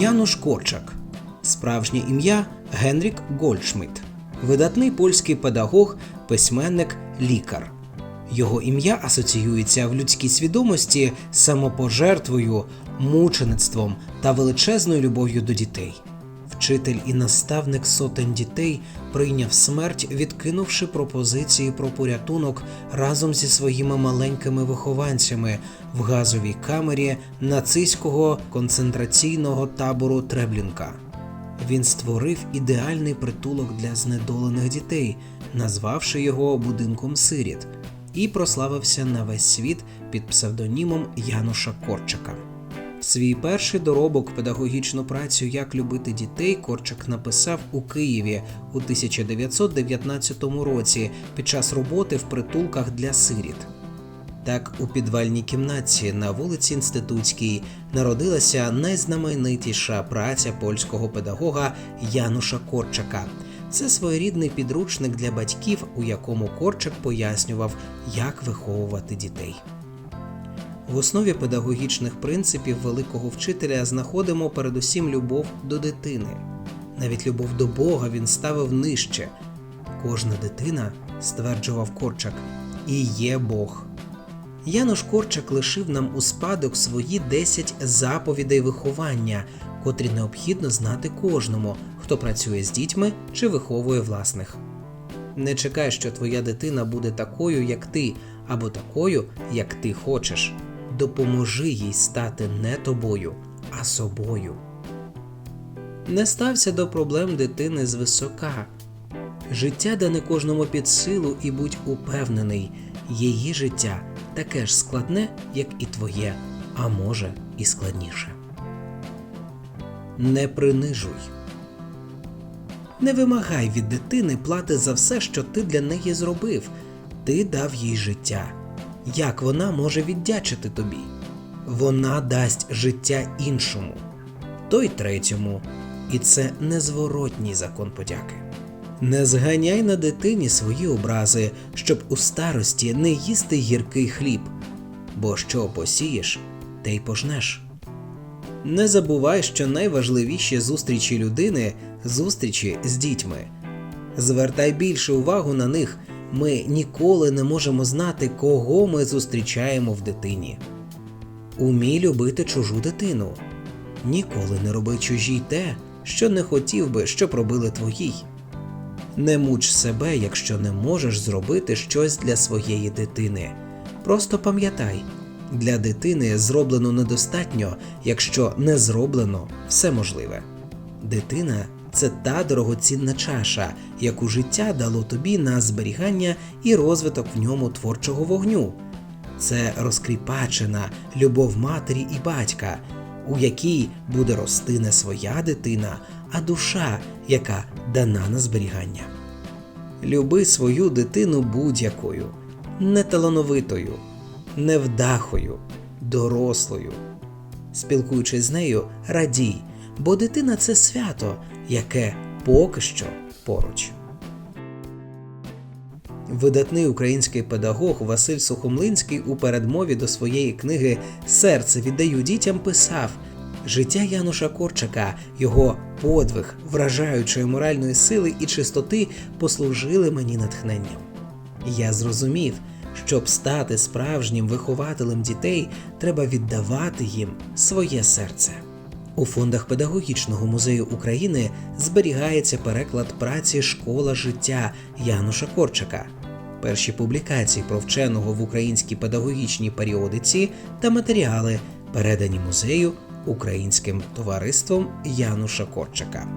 Януш Корчак. Справжнє ім'я Генрік Гольдшмидт. Видатний польський педагог, письменник, лікар. Його ім'я асоціюється в людській свідомості самопожертвою, мучеництвом та величезною любов'ю до дітей. Вчитель і наставник сотень дітей прийняв смерть, відкинувши пропозиції про порятунок разом зі своїми маленькими вихованцями в газовій камері нацистського концентраційного табору Треблінка. Він створив ідеальний притулок для знедолених дітей, назвавши його будинком сиріт, і прославився на весь світ під псевдонімом Януша Корчака. Свій перший доробок педагогічну працю Як любити дітей Корчак написав у Києві у 1919 році під час роботи в притулках для сиріт. Так, у підвальній кімнаті на вулиці Інститутській народилася найзнаменитіша праця польського педагога Януша Корчака. Це своєрідний підручник для батьків, у якому Корчак пояснював, як виховувати дітей. В основі педагогічних принципів великого вчителя знаходимо передусім любов до дитини. Навіть любов до Бога він ставив нижче. Кожна дитина, стверджував Корчак, і є Бог. Януш Корчак лишив нам у спадок свої 10 заповідей виховання, котрі необхідно знати кожному, хто працює з дітьми чи виховує власних. Не чекай, що твоя дитина буде такою, як ти, або такою, як ти хочеш. Допоможи їй стати не тобою, а собою. Не стався до проблем дитини звисока. Життя дане кожному під силу і будь упевнений, її життя таке ж складне, як і твоє, а може і складніше. Не принижуй. Не вимагай від дитини плати за все, що ти для неї зробив. Ти дав їй життя. Як вона може віддячити тобі? Вона дасть життя іншому, той третьому, і це незворотній закон подяки. Не зганяй на дитині свої образи, щоб у старості не їсти гіркий хліб, бо що посієш, те й пожнеш. Не забувай, що найважливіші зустрічі людини зустрічі з дітьми. Звертай більше увагу на них. Ми ніколи не можемо знати, кого ми зустрічаємо в дитині. Умій любити чужу дитину. Ніколи не роби чужій те, що не хотів би, щоб робили твоїй. Не муч себе, якщо не можеш зробити щось для своєї дитини. Просто пам'ятай, для дитини зроблено недостатньо, якщо не зроблено все можливе. Дитина це та дорогоцінна чаша, яку життя дало тобі на зберігання і розвиток в ньому творчого вогню. Це розкріпачена любов матері і батька, у якій буде рости не своя дитина, а душа, яка дана на зберігання. Люби свою дитину будь-якою, неталановитою, невдахою, дорослою. Спілкуючись з нею, радій, бо дитина це свято, яке поки що поруч. Видатний український педагог Василь Сухомлинський у передмові до своєї книги Серце віддаю дітям писав життя Януша Корчака, його подвиг вражаючої моральної сили і чистоти послужили мені натхненням. Я зрозумів, щоб стати справжнім вихователем дітей, треба віддавати їм своє серце. У фондах Педагогічного музею України зберігається переклад праці Школа життя Януша Корчака, перші публікації про вченого в українській педагогічній періодиці та матеріали, передані музею Українським товариством Януша Корчака.